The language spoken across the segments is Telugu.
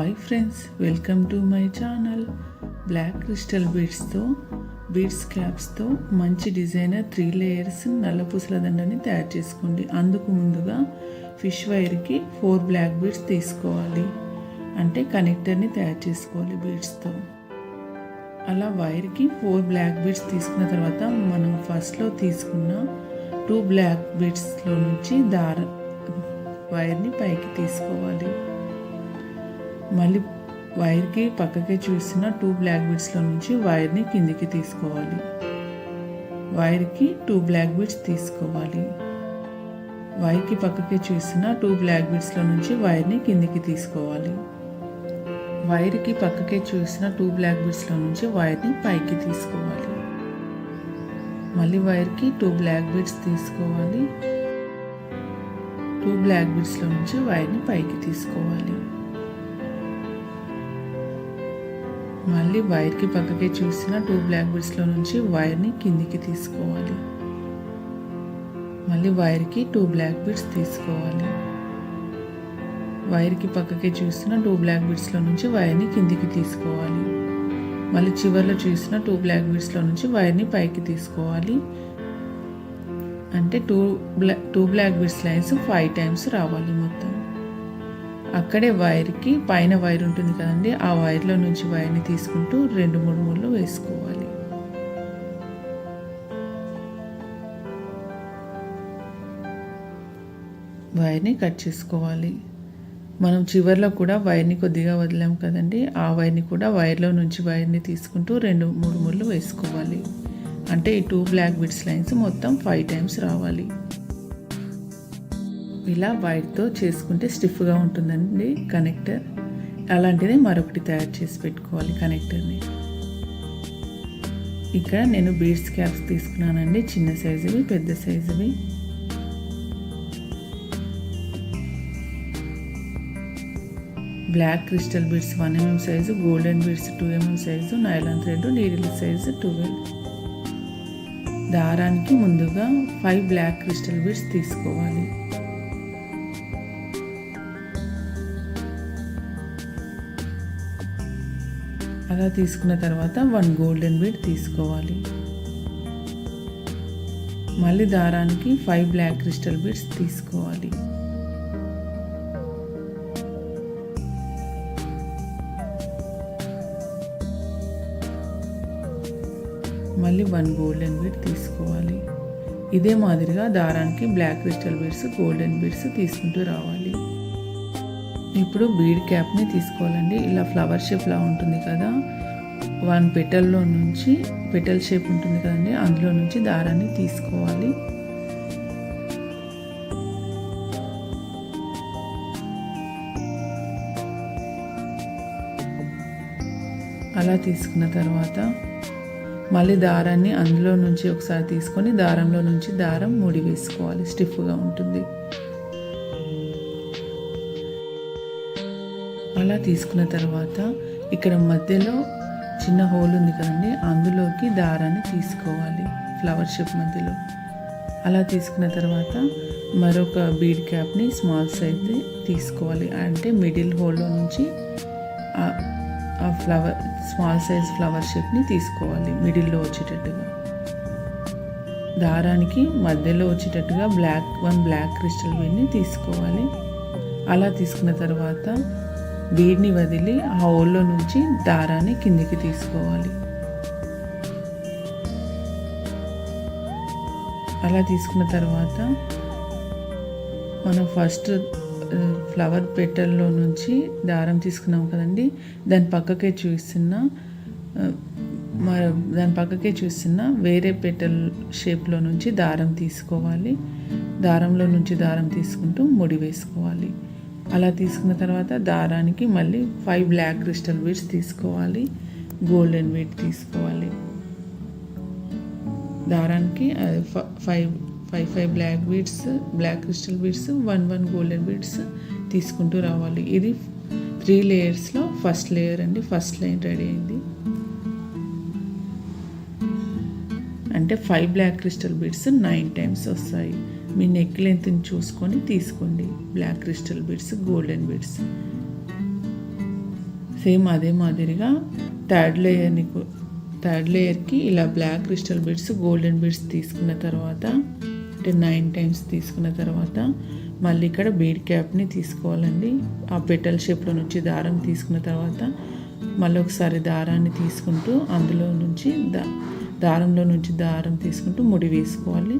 Hi friends welcome to my channel. Black crystal బీడ్స్తో beads క్యాప్స్తో మంచి డిజైనర్ త్రీ లేయర్స్ నల్ల పూసల దండని తయారు చేసుకోండి. అందుకు ముందుగా ఫిష్ వైర్కి ఫోర్ బ్లాక్ బీడ్స్ తీసుకోవాలి. అంటే కనెక్టర్ని తయారు చేసుకోవాలి బీడ్స్తో అలా వైర్కి ఫోర్ బ్లాక్ బీడ్స్ తీసుకున్న తర్వాత మనం ఫస్ట్లో తీసుకున్న టూ బ్లాక్ బీడ్స్లో నుంచి దార వైర్ని పైకి తీసుకోవాలి. మళ్ళీ వైర్కి పక్కకి చూసిన టూ బ్లాక్ బీడ్స్లో నుంచి వైర్ని కిందికి తీసుకోవాలి. వైర్కి టూ బ్లాక్ బీడ్స్ తీసుకోవాలి. వైర్కి పక్కకి చూసిన టూ బ్లాక్ బీడ్స్లో నుంచి వైర్ని కిందికి తీసుకోవాలి. వైర్కి పక్కకి చూసిన టూ బ్లాక్ బీడ్స్లో నుంచి వైర్ని పైకి తీసుకోవాలి. మళ్ళీ వైర్కి టూ బ్లాక్ బీడ్స్ తీసుకోవాలి. టూ బ్లాక్ బీడ్స్లో నుంచి వైర్ని పైకి తీసుకోవాలి. మళ్ళీ వైర్కి పక్కకి చూసిన టూ బ్లాక్ బెడ్స్లో నుంచి వైర్ని కిందికి తీసుకోవాలి. మళ్ళీ వైర్కి టూ బ్లాక్ బెడ్స్ తీసుకోవాలి. వైర్కి పక్కకి చూసిన టూ బ్లాక్ బెడ్స్లో నుంచి వైర్ని కిందికి తీసుకోవాలి. మళ్ళీ చివరిలో చూసిన టూ బ్లాక్ బెడ్స్లో నుంచి వైర్ని పైకి తీసుకోవాలి. అంటే టూ బ్లా two black beads lines five times రావాలి మొత్తం. అక్కడే వైర్కి పైన వైర్ ఉంటుంది కదండి ఆ వైర్లో నుంచి వైర్ని తీసుకుంటూ రెండు మూడు ముళ్ళు వేసుకోవాలి. వైర్ని కట్ చేసుకోవాలి. మనం చివరిలో కూడా వైర్ని కొద్దిగా వదిలాం కదండి ఆ వైర్ని కూడా వైర్లో నుంచి వైర్ని తీసుకుంటూ రెండు మూడు ముళ్ళు వేసుకోవాలి. అంటే ఈ టూ బ్లాక్ బిట్స్ లైన్స్ మొత్తం ఫైవ్ టైమ్స్ రావాలి. ఇలా వైర్తో చేసుకుంటే స్టిఫ్గా ఉంటుందండి కనెక్టర్. అలాంటిది మరొకటి తయారు చేసి పెట్టుకోవాలి కనెక్టర్ని. ఇక్కడ నేను బీడ్స్ క్యాప్స్ తీసుకున్నానండి. చిన్న సైజువి పెద్ద సైజువి. Black crystal beads one mm size golden beads two mm size nylon thread needle size twelve దారానికి ముందుగా ఫైవ్ బ్లాక్ క్రిస్టల్ బీడ్స్ తీసుకోవాలి. అలా తీసుకున్న తర్వాత వన్ గోల్డెన్ బీడ్ తీసుకోవాలి. మళ్ళీ దారానికి ఫైవ్ బ్లాక్ క్రిస్టల్ బీడ్స్ తీసుకోవాలి. మళ్ళీ వన్ గోల్డెన్ బీడ్ తీసుకోవాలి. ఇదే మాదిరిగా దారానికి black crystal beads golden beads తీసుకుంటూ రావాలి. ఇప్పుడు బీడ్ క్యాప్ని తీసుకోవాలండి. ఇలా ఫ్లవర్ షేప్లా ఉంటుంది కదా. వన్ పెటల్లో నుంచి పెటల్ షేప్ ఉంటుంది కదండి. అందులో నుంచి దారాన్ని తీసుకోవాలి. అలా తీసుకున్న తర్వాత మళ్ళీ దారాన్ని అందులో నుంచి ఒకసారి తీసుకొని దారంలో నుంచి దారం ముడి వేసుకోవాలి. స్టిఫ్గా ఉంటుంది. అలా తీసుకున్న తర్వాత ఇక్కడ మధ్యలో చిన్న హోల్ ఉంది కదండి అందులోకి దారాన్ని తీసుకోవాలి ఫ్లవర్ షేప్ మధ్యలో. అలా తీసుకున్న తర్వాత మరొక బీడ్ క్యాప్ని స్మాల్ సైజ్ తీసుకోవాలి. అంటే మిడిల్ హోల్లో నుంచి ఆ ఫ్లవర్ స్మాల్ సైజ్ ఫ్లవర్ షేప్ని తీసుకోవాలి మిడిల్లో వచ్చేటట్టుగా. దారానికి మధ్యలో వచ్చేటట్టుగా బ్లాక్ వన్ బ్లాక్ క్రిస్టల్ బీడ్ని తీసుకోవాలి. అలా తీసుకున్న తర్వాత బీడ్ని వదిలి ఆ హోల్లో నుంచి దారాన్ని కిందికి తీసుకోవాలి. అలా తీసుకున్న తర్వాత మనం ఫస్ట్ ఫ్లవర్ పెటల్లో నుంచి దారం తీసుకున్నాం కదండి. దాని పక్కకే చూస్తున్న దాని పక్కకే చూస్తున్న వేరే పెటల్ షేప్లో నుంచి దారం తీసుకోవాలి. దారంలో నుంచి దారం తీసుకుంటూ ముడి వేసుకోవాలి. అలా తీసుకున్న తర్వాత దారానికి మళ్ళీ ఫైవ్ బ్లాక్ క్రిస్టల్ బీడ్స్ తీసుకోవాలి. గోల్డెన్ బీడ్ తీసుకోవాలి. దారానికి five five five black beads black crystal beads one one golden beads తీసుకుంటూ రావాలి. ఇది త్రీ లేయర్స్లో ఫస్ట్ లేయర్ అండి. ఫస్ట్ లైన్ రెడీ అయింది. అంటే five black crystal beads nine times వస్తాయి. మీ నెక్ లెంత్ని చూసుకొని తీసుకోండి. Black crystal beads golden beads same అదే మాదిరిగా థర్డ్ లేయర్ని థర్డ్ లేయర్కి ఇలా black crystal beads golden beads తీసుకున్న తర్వాత అంటే నైన్ టైమ్స్ తీసుకున్న తర్వాత మళ్ళీ ఇక్కడ బీడ్ క్యాప్ని తీసుకోవాలండి. ఆ పెటల్ షేప్లో నుంచి దారం తీసుకున్న తర్వాత మళ్ళీ ఒకసారి దారాన్ని తీసుకుంటూ అందులో నుంచి దా దారంలో నుంచి దారం తీసుకుంటూ ముడి వేసుకోవాలి.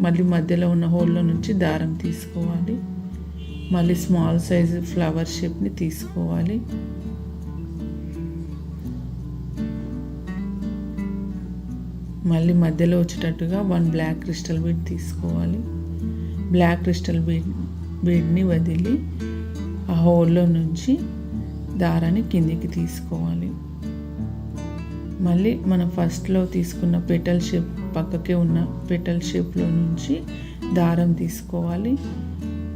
మళ్ళీ మధ్యలో ఉన్న హోల్లో నుంచి దారం తీసుకోవాలి. మళ్ళీ స్మాల్ సైజు ఫ్లవర్ షేప్ని తీసుకోవాలి. మళ్ళీ మధ్యలో వచ్చేటట్టుగా వన్ బ్లాక్ క్రిస్టల్ బీడ్ తీసుకోవాలి. బ్లాక్ క్రిస్టల్ బీడ్ బీడ్ని వదిలి ఆ హోల్లో నుంచి దారాన్ని కిందికి తీసుకోవాలి. మళ్ళీ మనం ఫస్ట్లో తీసుకున్న పెటల్ షేప్ పక్కకే ఉన్న పెటల్ షేప్లో నుంచి దారం తీసుకోవాలి.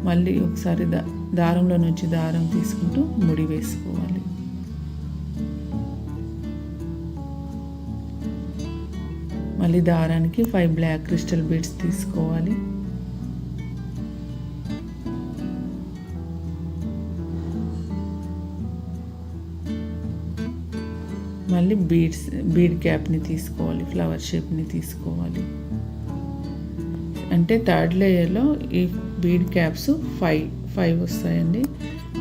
మళ్ళీ ఒకసారి దా దారంలో నుంచి దారం తీసుకుంటూ ముడి వేసుకోవాలి. మళ్ళీ దారానికి ఫైవ్ బ్లాక్ క్రిస్టల్ బీడ్స్ తీసుకోవాలి. మళ్ళీ బీడ్స్ బీడ్ క్యాప్ని తీసుకోవాలి ఫ్లవర్ షేప్ని తీసుకోవాలి. అంటే థర్డ్ లేయర్లో ఈ బీడ్ క్యాప్స్ ఫైవ్ ఫైవ్ వస్తాయండి.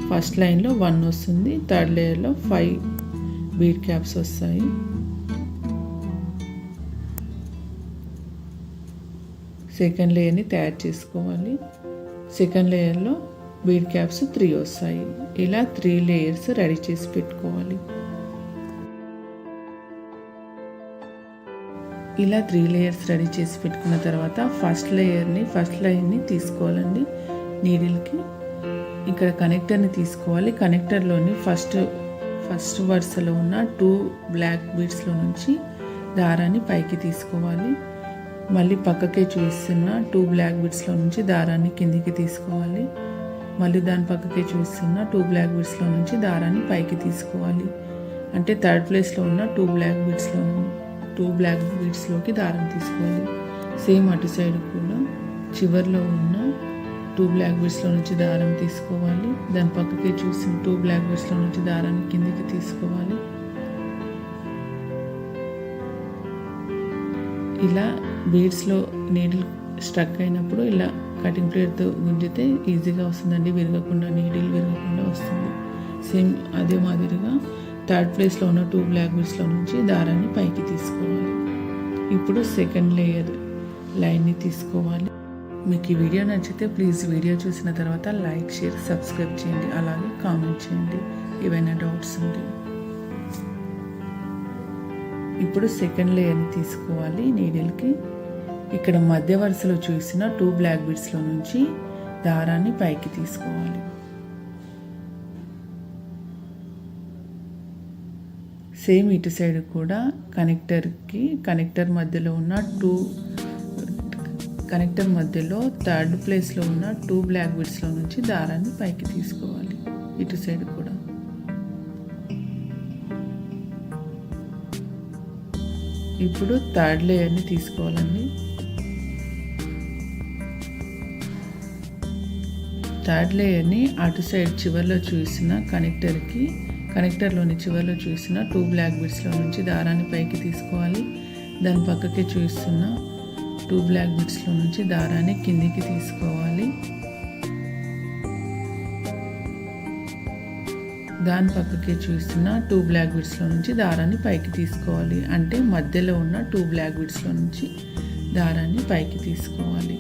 ఫస్ట్ లైన్లో వన్ వస్తుంది థర్డ్ లేయర్లో ఫైవ్ బీడ్ క్యాప్స్ వస్తాయి. సెకండ్ లేయర్ని తయారు చేసుకోవాలి. సెకండ్ లేయర్లో బీడ్ క్యాప్స్ త్రీ వస్తాయి. ఇలా త్రీ లేయర్స్ రెడీ చేసి పెట్టుకోవాలి. ఇలా త్రీ లేయర్స్ రెడీ చేసి పెట్టుకున్న తర్వాత ఫస్ట్ లేయర్ని ఫస్ట్ లైన్ని తీసుకోవాలండి నీడిల్కి. ఇక్కడ కనెక్టర్ని తీసుకోవాలి. కనెక్టర్లోని ఫస్ట్ ఫస్ట్ వరుసలో ఉన్న టూ బ్లాక్ బీడ్స్లో నుంచి దారాన్ని పైకి తీసుకోవాలి. మళ్ళీ పక్కకే చూస్తున్న టూ బ్లాక్ బీడ్స్లో నుంచి దారాన్ని కిందికి తీసుకోవాలి. మళ్ళీ దాని పక్కకే చూస్తున్న టూ బ్లాక్ బీడ్స్లో నుంచి దారాన్ని పైకి తీసుకోవాలి. అంటే థర్డ్ ప్లేస్లో ఉన్న టూ బ్లాక్ బీడ్స్లో టూ బ్లాక్ బీడ్స్లోకి దారం తీసుకోవాలి. సేమ్ అటు సైడ్ కూడా చివర్లో ఉన్న టూ బ్లాక్ బీడ్స్లో నుంచి దారం తీసుకోవాలి. దాని పక్కకి చూసి టూ బ్లాక్ బీడ్స్లో నుంచి దారాన్ని కిందికి తీసుకోవాలి. ఇలా బీడ్స్లో నీడిల్ స్ట్రక్ అయినప్పుడు ఇలా కటింగ్ ప్లేట్తో గుంజితే ఈజీగా వస్తుందండి. విరగకుండా నీడిల్ విరగకుండా వస్తుంది. సేమ్ అదే మాదిరిగా థర్డ్ ప్లేస్లో ఉన్న టూ బ్లాక్ బీడ్స్లో నుంచి దారాన్ని పైకి తీసుకోవాలి. ఇప్పుడు సెకండ్ లేయర్ లైన్ని తీసుకోవాలి. మీకు ఈ వీడియో నచ్చితే ప్లీజ్ వీడియో చూసిన తర్వాత లైక్ షేర్ సబ్స్క్రైబ్ చేయండి. అలాగే కామెంట్ చేయండి. ఏవైనా డౌట్స్ ఉంటే. ఇప్పుడు సెకండ్ లేయర్ని తీసుకోవాలి నీడిల్కి. ఇక్కడ మధ్య వరుసలో చూసిన టూ బ్లాక్ బీడ్స్లో నుంచి దారాన్ని పైకి తీసుకోవాలి. సేమ్ ఇటు సైడ్ కూడా కనెక్టర్కి కనెక్టర్ మధ్యలో ఉన్న టూ కనెక్టర్ మధ్యలో థర్డ్ ప్లేస్లో ఉన్న టూ బ్లాక్ బిడ్స్లో నుంచి దారాన్ని పైకి తీసుకోవాలి. ఇటు సైడ్ కూడా. ఇప్పుడు థర్డ్ లేయర్ని తీసుకోవాలండి. థర్డ్ లేయర్ని అటు సైడ్ చివరిలో చూసిన కనెక్టర్కి కనెక్టర్లోని చివరిలో చూసిన టూ బ్లాక్ బిట్స్లో నుంచి దారాన్ని పైకి తీసుకోవాలి. దాని పక్కకి చూస్తున్న టూ బ్లాక్ బిట్స్లో నుంచి దారాన్ని కిందికి తీసుకోవాలి. దాని పక్కకి చూస్తున్న టూ బ్లాక్ బిట్స్లో నుంచి దారాన్ని పైకి తీసుకోవాలి. అంటే మధ్యలో ఉన్న టూ బ్లాక్ బిట్స్లో నుంచి దారాన్ని పైకి తీసుకోవాలి.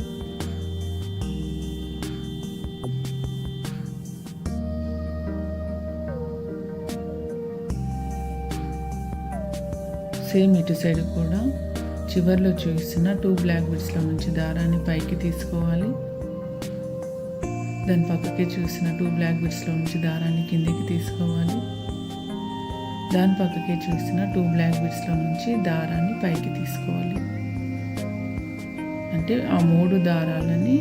సేమ్ ఇటు సైడ్ కూడా చివరిలో చూపిస్తున్న టూ బ్లాక్ బిడ్స్లో నుంచి దారాన్ని పైకి తీసుకోవాలి. దాని పక్కకి చూసిన టూ బ్లాక్ బిడ్స్లో నుంచి దారాన్ని కిందికి తీసుకోవాలి. దాని పక్కకి చూసిన టూ బ్లాక్ బిడ్స్లో నుంచి దారాన్ని పైకి తీసుకోవాలి. అంటే ఆ మూడు దారాలని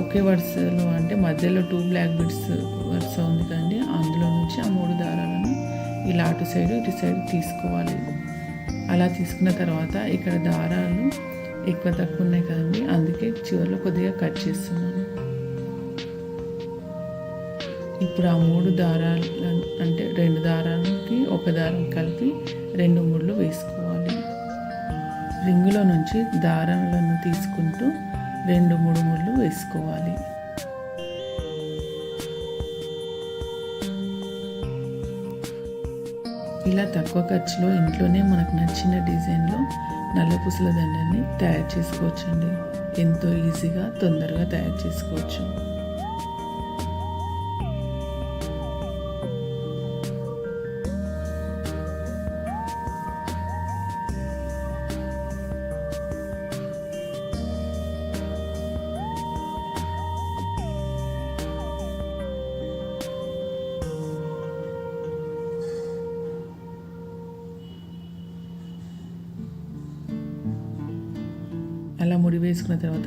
ఒకే వరుసలో అంటే మధ్యలో టూ బ్లాక్ బిడ్స్ వరుస ఉంది కానీ అందులో నుంచి ఆ మూడు దారాలను ఇలా అటు సైడ్ ఇటు సైడ్ తీసుకోవాలి. అలా తీసుకున్న తర్వాత ఇక్కడ దారాలు ఎక్కువ తక్కువ ఉన్నాయి కదండి. అందుకే చివరిలో కొద్దిగా కట్ చేస్తున్నాను. ఇప్పుడు ఆ మూడు దారాలు అంటే రెండు దారాలకి ఒక దారం కలిపి రెండు ముళ్ళు వేసుకోవాలి. రింగులో నుంచి దారాలను తీసుకుంటూ రెండు మూడు ముళ్ళు వేసుకోవాలి. ఇలా తక్కువ ఖర్చులో ఇంట్లోనే మనకు నచ్చిన డిజైన్లో నల్ల పూసల దండని తయారు చేసుకోవచ్చండి. ఎంతో ఈజీగా తొందరగా తయారు చేసుకోవచ్చు.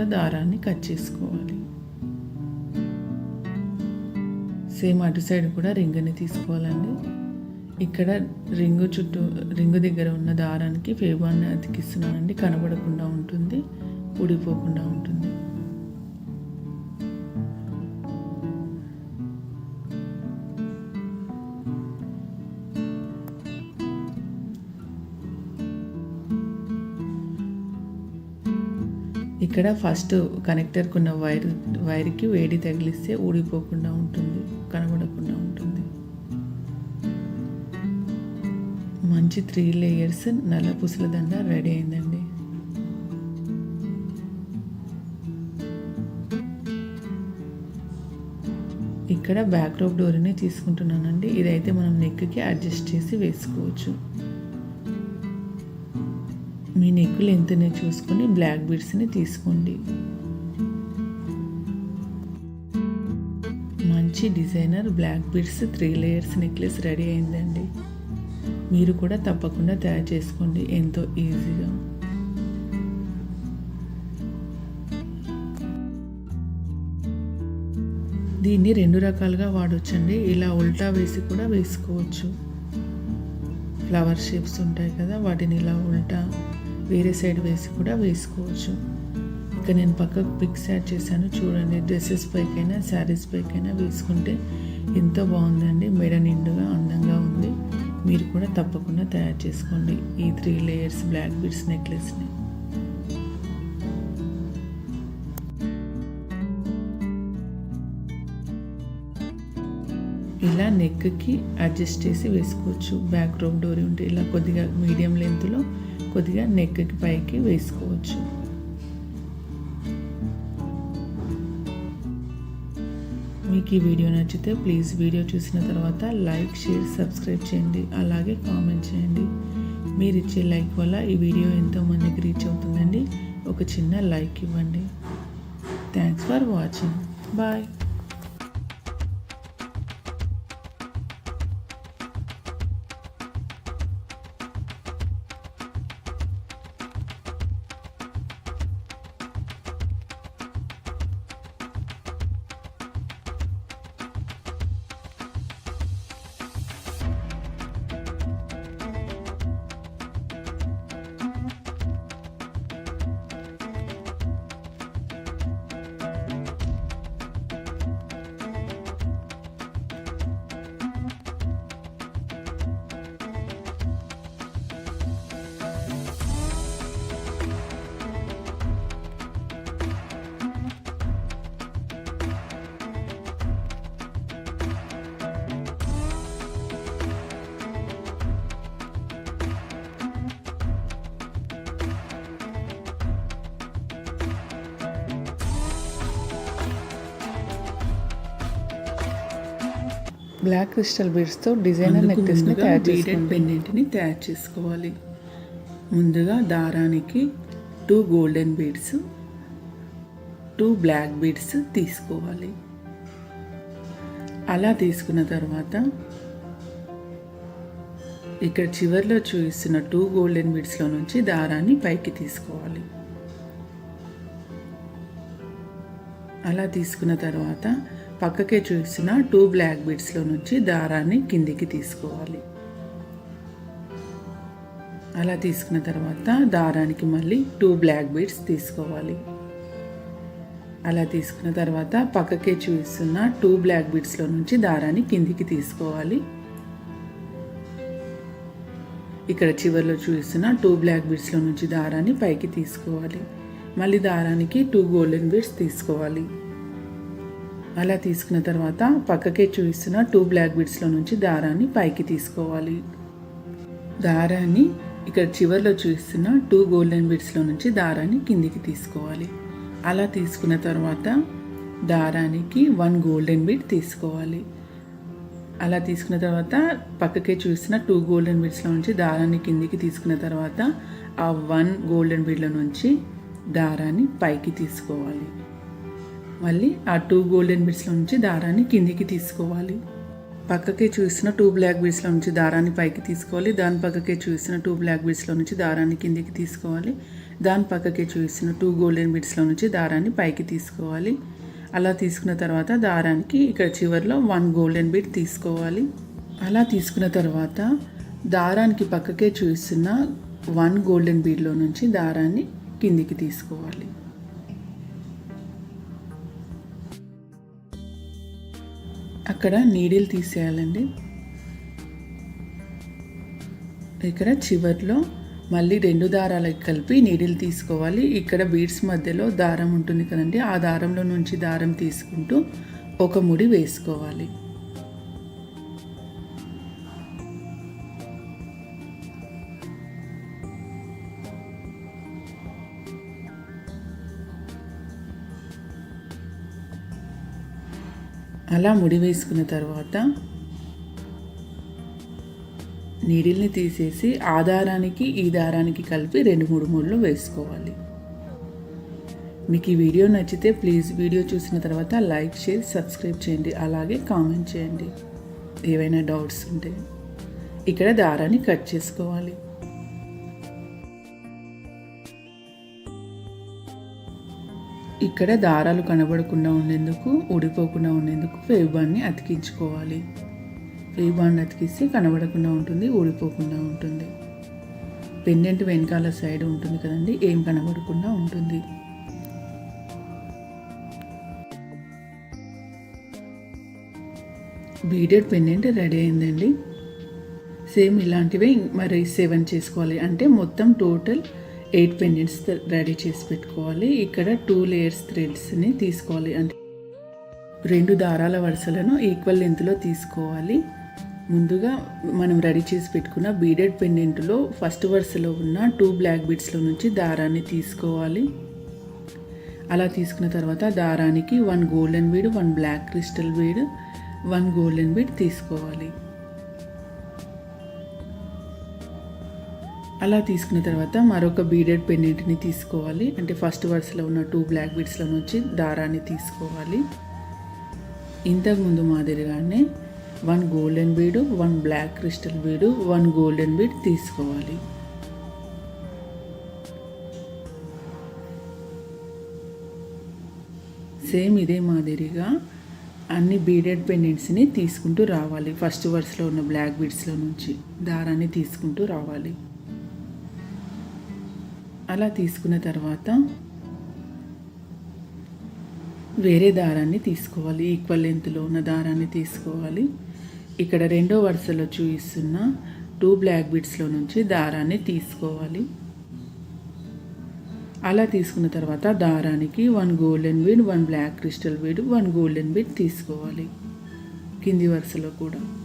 దారాన్ని కట్ చేసుకోవాలి. సేమ్ అటు సైడ్ కూడా రింగుని తీసుకోవాలండి. ఇక్కడ రింగు చుట్టూ రింగు దగ్గర ఉన్న దారానికి ఫేబాన్ని అతికిస్తున్నానండి కనబడకుండా ఉంటుంది ఊడిపోకుండా ఉంటుంది. ఇక్కడ ఫస్ట్ కనెక్టర్కి ఉన్న వైర్ వైర్కి వేడి తగిలిస్తే ఊడిపోకుండా ఉంటుంది కనబడకుండా ఉంటుంది. మంచి త్రీ లేయర్స్ నల్ల పుసల దండ రెడీ అయిందండి. ఇక్కడ బ్యాక్ రోప్ డోర్ని తీసుకుంటున్నానండి. ఇదైతే మనం నెక్కి అడ్జస్ట్ చేసి వేసుకోవచ్చు. మీ నెక్ లెంత్ని చూసుకొని బ్లాక్ బీడ్స్ని తీసుకోండి. మంచి designer black beads three layers necklace ready అయిందండి. మీరు కూడా తప్పకుండా తయారు చేసుకోండి ఎంతో ఈజీగా. దీన్ని రెండు రకాలుగా వాడొచ్చండి. ఇలా ఉల్టా వేసి కూడా వేసుకోవచ్చు. ఫ్లవర్ షేప్స్ ఉంటాయి కదా వాటిని ఇలా ఉల్టా వేరే సైడ్ వేసి కూడా వేసుకోవచ్చు. ఇక నేను పక్కకు పిక్స్ యాడ్ చేశాను చూడండి. డ్రెస్సెస్ పైకైనా శారీస్ పైకైనా వేసుకుంటే ఎంతో బాగుందండి. మెడ నిండుగా అందంగా ఉంది. మీరు కూడా తప్పకుండా తయారు చేసుకోండి ఈ త్రీ లేయర్స్ బ్లాక్ బీడ్స్ నెక్లెస్ని. ఇలా నెక్కి అడ్జస్ట్ చేసి వేసుకోవచ్చు. బ్యాక్ రోప్ డోరీ ఉంటే ఇలా కొద్దిగా మీడియం లెంత్లో కొద్దిగా నెక్కి పైకి వేసుకోవచ్చు. మీకు ఈ వీడియో నచ్చితే ప్లీజ్ వీడియో చూసిన తర్వాత లైక్ షేర్ సబ్స్క్రైబ్ చేయండి. అలాగే కామెంట్ చేయండి. మీరు ఇచ్చే లైక్ వల్ల ఈ వీడియో ఎంతోమందికి రీచ్ అవుతుందండి. ఒక చిన్న లైక్ ఇవ్వండి. Thanks for watching bye black crystal బీడ్స్తో designer నెక్లెస్ని తయారు బీడెడ్ పెండెంట్ని తయారు చేసుకోవాలి. ముందుగా దారానికి two golden beads two black beads తీసుకోవాలి. అలా తీసుకున్న తర్వాత ఇక్కడ చివర్లో చూపిస్తున్న టూ గోల్డెన్ బీడ్స్లో నుంచి దారాన్ని పైకి తీసుకోవాలి. అలా తీసుకున్న తర్వాత పక్కకే చూసిన టూ బ్లాక్ బీడ్స్లో నుంచి దారాన్ని కిందికి తీసుకోవాలి. అలా తీసుకున్న తర్వాత దారానికి మళ్ళీ టూ బ్లాక్ బీడ్స్ తీసుకోవాలి. అలా తీసుకున్న తర్వాత పక్కకే చూపిస్తున్న టూ బ్లాక్ బీడ్స్లో నుంచి దారాన్ని కిందికి తీసుకోవాలి. ఇక్కడ చివరిలో చూస్తున్న టూ బ్లాక్ బీడ్స్లో నుంచి దారాన్ని పైకి తీసుకోవాలి. మళ్ళీ దారానికి టూ గోల్డెన్ బీడ్స్ తీసుకోవాలి. అలా తీసుకున్న తర్వాత పక్కకే చూపిస్తున్న టూ బ్లాక్ బిడ్స్లో నుంచి దారాన్ని పైకి తీసుకోవాలి. దారాన్ని ఇక్కడ చివరిలో చూపిస్తున్న టూ గోల్డెన్ బిడ్స్లో నుంచి దారాన్ని కిందికి తీసుకోవాలి. అలా తీసుకున్న తర్వాత దారానికి వన్ గోల్డెన్ బిడ్ తీసుకోవాలి. అలా తీసుకున్న తర్వాత పక్కకే చూసిన టూ గోల్డెన్ బిడ్స్లో నుంచి దారాన్ని కిందికి తీసుకున్న తర్వాత ఆ వన్ గోల్డెన్ బీడ్ల నుంచి దారాన్ని పైకి తీసుకోవాలి. మళ్ళీ ఆ టూ గోల్డెన్ బీడ్స్లో నుంచి దారాన్ని కిందికి తీసుకోవాలి. పక్కకే చూసిన టూ బ్లాక్ బీడ్స్లో నుంచి దారాన్ని పైకి తీసుకోవాలి. దాని పక్కకే చూసిన టూ బ్లాక్ బీడ్స్లో నుంచి దారాన్ని కిందికి తీసుకోవాలి. దాని పక్కకే చూసిన టూ గోల్డెన్ బీడ్స్లో నుంచి దారాన్ని పైకి తీసుకోవాలి. అలా తీసుకున్న తర్వాత దారానికి ఇక్కడ చివరిలో వన్ గోల్డెన్ బీడ్ తీసుకోవాలి. అలా తీసుకున్న తర్వాత దారానికి పక్కకే చూస్తున్న వన్ గోల్డెన్ బీడ్లో నుంచి దారాన్ని కిందికి తీసుకోవాలి. అక్కడ నీడిల్ తీసేయాలండి. ఇక్కడ చివర్లో మళ్ళీ రెండు దారాలకి కలిపి నీడిల్ తీసుకోవాలి. ఇక్కడ బీడ్స్ మధ్యలో దారం ఉంటుంది కదండి ఆ దారంలో నుంచి దారం తీసుకుంటూ ఒక ముడి వేసుకోవాలి. అలా ముడి వేసుకున్న తర్వాత నీడిల్ని తీసేసి ఆ దారానికి ఈ దారానికి కలిపి రెండు మూడు మూడులు వేసుకోవాలి. మీకు ఈ వీడియో నచ్చితే ప్లీజ్ వీడియో చూసిన తర్వాత లైక్ షేర్ సబ్స్క్రైబ్ చేయండి అలాగే కామెంట్ చేయండి. ఏవైనా డౌట్స్ ఉంటే ఇక్కడ దారాన్ని కట్ చేసుకోవాలి. ఇక్కడ దారాలు కనబడకుండా ఉండేందుకు ఊడిపోకుండా ఉండేందుకు ఫేబాన్ని అతికించుకోవాలి. ఫేబాండ్ అతికిస్తే కనబడకుండా ఉంటుంది ఊడిపోకుండా ఉంటుంది. పెండెంట్ వెనకాల సైడ్ ఉంటుంది కదండి ఏం కనబడకుండా ఉంటుంది. బీడెడ్ పెండెంట్ రెడీ అయిందండి. సేమ్ ఇలాంటివే మరి సెవెన్ చేసుకోవాలి. అంటే మొత్తం టోటల్ ఎయిట్ పెండెంట్స్ రెడీ చేసి పెట్టుకోవాలి. ఇక్కడ టూ లేయర్స్ థ్రెడ్స్ని తీసుకోవాలి. అంటే రెండు దారాల వరుసలను ఈక్వల్ లెంత్లో తీసుకోవాలి. ముందుగా మనం రెడీ చేసి పెట్టుకున్న బీడెడ్ పెండెంట్లో ఫస్ట్ వరుసలో ఉన్న టూ బ్లాక్ బీడ్స్లో నుంచి దారాన్ని తీసుకోవాలి. అలా తీసుకున్న తర్వాత దారానికి one golden bead one black crystal bead one golden bead తీసుకోవాలి. అలా తీసుకున్న తర్వాత మరొక బీడెడ్ పెండెంట్ని తీసుకోవాలి. అంటే ఫస్ట్ వరుసలో ఉన్న టూ బ్లాక్ బీడ్స్లో నుంచి దారాన్ని తీసుకోవాలి. ఇంతకుముందు మాదిరిగానే one golden bead one black crystal bead one golden bead తీసుకోవాలి. సేమ్ ఇదే మాదిరిగా అన్ని బీడెడ్ పెండెంట్స్ని తీసుకుంటూ రావాలి. ఫస్ట్ వర్స్లో ఉన్న బ్లాక్ బీడ్స్లో నుంచి దారాన్ని తీసుకుంటూ రావాలి. అలా తీసుకున్న తర్వాత వేరే దారాన్ని తీసుకోవాలి. ఈక్వల్ లెంత్లో ఉన్న దారాన్ని తీసుకోవాలి. ఇక్కడ రెండో వరుసలో చూపిస్తున్న టూ బ్లాక్ బీడ్స్లో నుంచి దారాన్ని తీసుకోవాలి. అలా తీసుకున్న తర్వాత దారానికి one golden bead one black crystal bead one golden bead తీసుకోవాలి. కింది వరుసలో కూడా.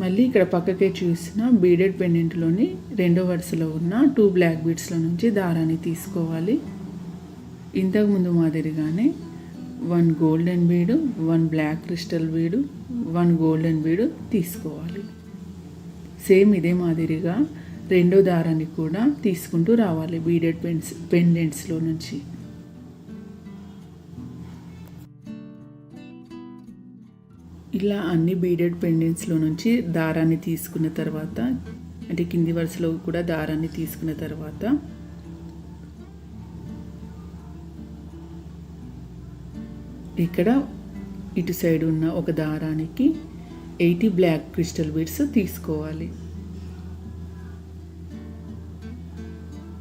మళ్ళీ ఇక్కడ పక్కకే చూసిన బీడెడ్ పెండెంట్లోని రెండో వరుసలో ఉన్న టూ బ్లాక్ బీడ్స్లో నుంచి దారాన్ని తీసుకోవాలి. ఇంతకుముందు మాదిరిగానే one golden bead one black crystal bead one golden bead తీసుకోవాలి. సేమ్ ఇదే మాదిరిగా రెండో దారాన్ని కూడా తీసుకుంటూ రావాలి బీడెడ్ పెన్స్ పెండెంట్స్లో నుంచి. ఇలా అన్ని బీడెడ్ పెండెంట్స్లో నుంచి దారాన్ని తీసుకున్న తర్వాత అంటే కింది వరుసలో కూడా దారాన్ని తీసుకున్న తర్వాత ఇక్కడ ఇటు సైడ్ ఉన్న ఒక దారానికి ఎయిటీ బ్లాక్ క్రిస్టల్ బీడ్స్ తీసుకోవాలి.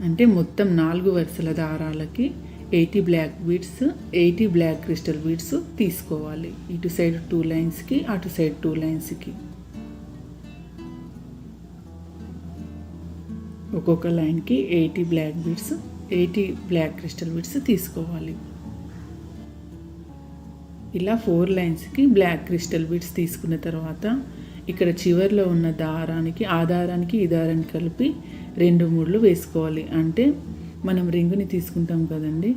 అంటే మొత్తం నాలుగు వరుసల దారాలకి eighty black beads eighty black crystal beads తీసుకోవాలి. ఇటు సైడ్ టూ లైన్స్కి అటు సైడ్ టూ లైన్స్కి. ఒక్కొక్క లైన్కి eighty black beads eighty black crystal beads తీసుకోవాలి. ఇలా ఫోర్ లైన్స్కి బ్లాక్ క్రిస్టల్ బీడ్స్ తీసుకున్న తర్వాత ఇక్కడ చివరిలో ఉన్న దారానికి ఆ దారానికి ఈ దారానికి కలిపి రెండు మూడులు వేసుకోవాలి. అంటే మనం రింగుని తీసుకుంటాం కదండి.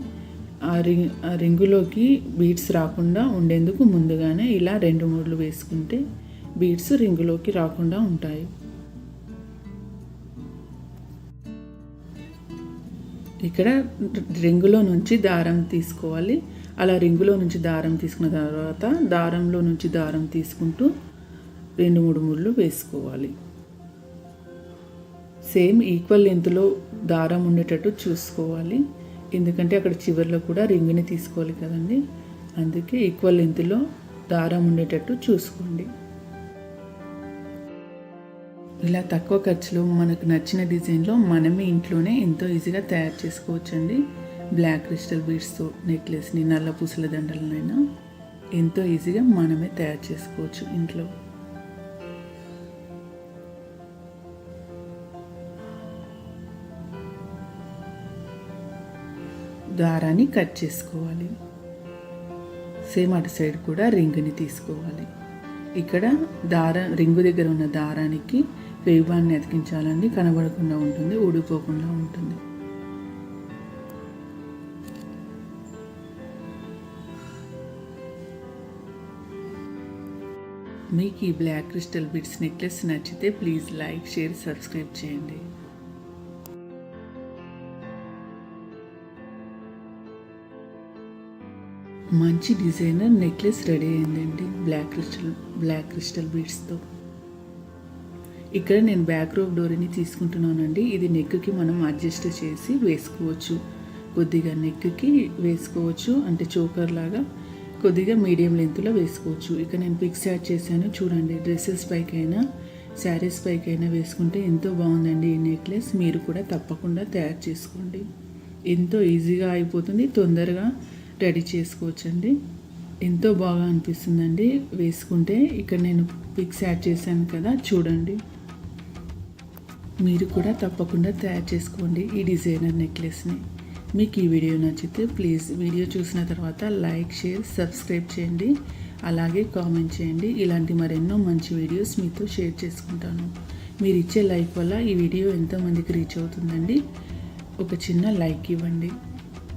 ఆ రింగ్ ఆ రింగులోకి బీడ్స్ రాకుండా ఉండేందుకు ముందుగానే ఇలా రెండు మూడులు వేసుకుంటే బీడ్స్ రింగులోకి రాకుండా ఉంటాయి. ఇక్కడ రింగులో నుంచి దారం తీసుకోవాలి. అలా రింగులో నుంచి దారం తీసుకున్న తర్వాత దారంలో నుంచి దారం తీసుకుంటూ రెండు మూడు ముళ్ళు వేసుకోవాలి. సేమ్ ఈక్వల్ లెంత్లో దారం ఉండేటట్టు చూసుకోవాలి. ఎందుకంటే అక్కడ చివరిలో కూడా రింగుని తీసుకోవాలి కదండి. అందుకే ఈక్వల్ లెంత్లో దారం ఉండేటట్టు చూసుకోండి. ఇలా తక్కువ ఖర్చులో మనకు నచ్చిన డిజైన్లో మనమే ఇంట్లోనే ఎంతో ఈజీగా తయారు చేసుకోవచ్చండి. బ్లాక్ క్రిస్టల్ బీడ్స్తో నెక్లెస్ని నల్ల పూసల దండలనైనా ఎంతో ఈజీగా మనమే తయారు చేసుకోవచ్చు ఇంట్లో. దారాన్ని కట్ చేసుకోవాలి. సేమ్ అటు సైడ్ కూడా రింగ్ని తీసుకోవాలి. ఇక్కడ దారం రింగు దగ్గర ఉన్న దారానికి వేవాన్ని అతికించాలండి. కనబడకుండా ఉంటుంది ఊడిపోకుండా ఉంటుంది. మీకు ఈ బ్లాక్ క్రిస్టల్ బిట్స్ నెక్లెస్ నచ్చితే ప్లీజ్ లైక్ షేర్ సబ్స్క్రైబ్ చేయండి. మంచి డిజైనర్ నెక్లెస్ రెడీ అయిందండి. బ్లాక్ క్రిస్టల్ బ్లాక్ క్రిస్టల్ బీడ్స్తో ఇక్కడ నేను బ్యాక్ రోప్ డోరీని తీసుకుంటున్నానండి. ఇది నెక్కి మనం అడ్జస్ట్ చేసి వేసుకోవచ్చు. కొద్దిగా నెక్కి వేసుకోవచ్చు. అంటే చోకర్ లాగా కొద్దిగా మీడియం లెంత్లో వేసుకోవచ్చు. ఇక నేను పిక్స్ యాడ్ చేశాను. చూడండి డ్రెస్సెస్ పైకైనా శారీస్ పైకైనా వేసుకుంటే ఎంతో బాగుందండి ఈ నెక్లెస్ మీరు కూడా తప్పకుండా తయారు చేసుకోండి. ఎంతో ఈజీగా అయిపోతుంది. తొందరగా రెడీ చేసుకోవచ్చండి. ఎంతో బాగా అనిపిస్తుందండి. వేసుకుంటే ఇక్కడ నేను పిక్స్ యాడ్ చేశాను కదా చూడండి. మీరు కూడా తప్పకుండా తయారు చేసుకోండి ఈ డిజైనర్ నెక్లెస్ని. మీకు ఈ వీడియో నచ్చితే ప్లీజ్ వీడియో చూసిన తర్వాత లైక్ షేర్ సబ్స్క్రైబ్ చేయండి. అలాగే కామెంట్ చేయండి. ఇలాంటి మరెన్నో మంచి వీడియోస్ మీతో షేర్ చేసుకుంటాను. మీరు ఇచ్చే లైక్ వల్ల ఈ వీడియో ఎంతోమందికి రీచ్ అవుతుందండి. ఒక చిన్న లైక్ ఇవ్వండి.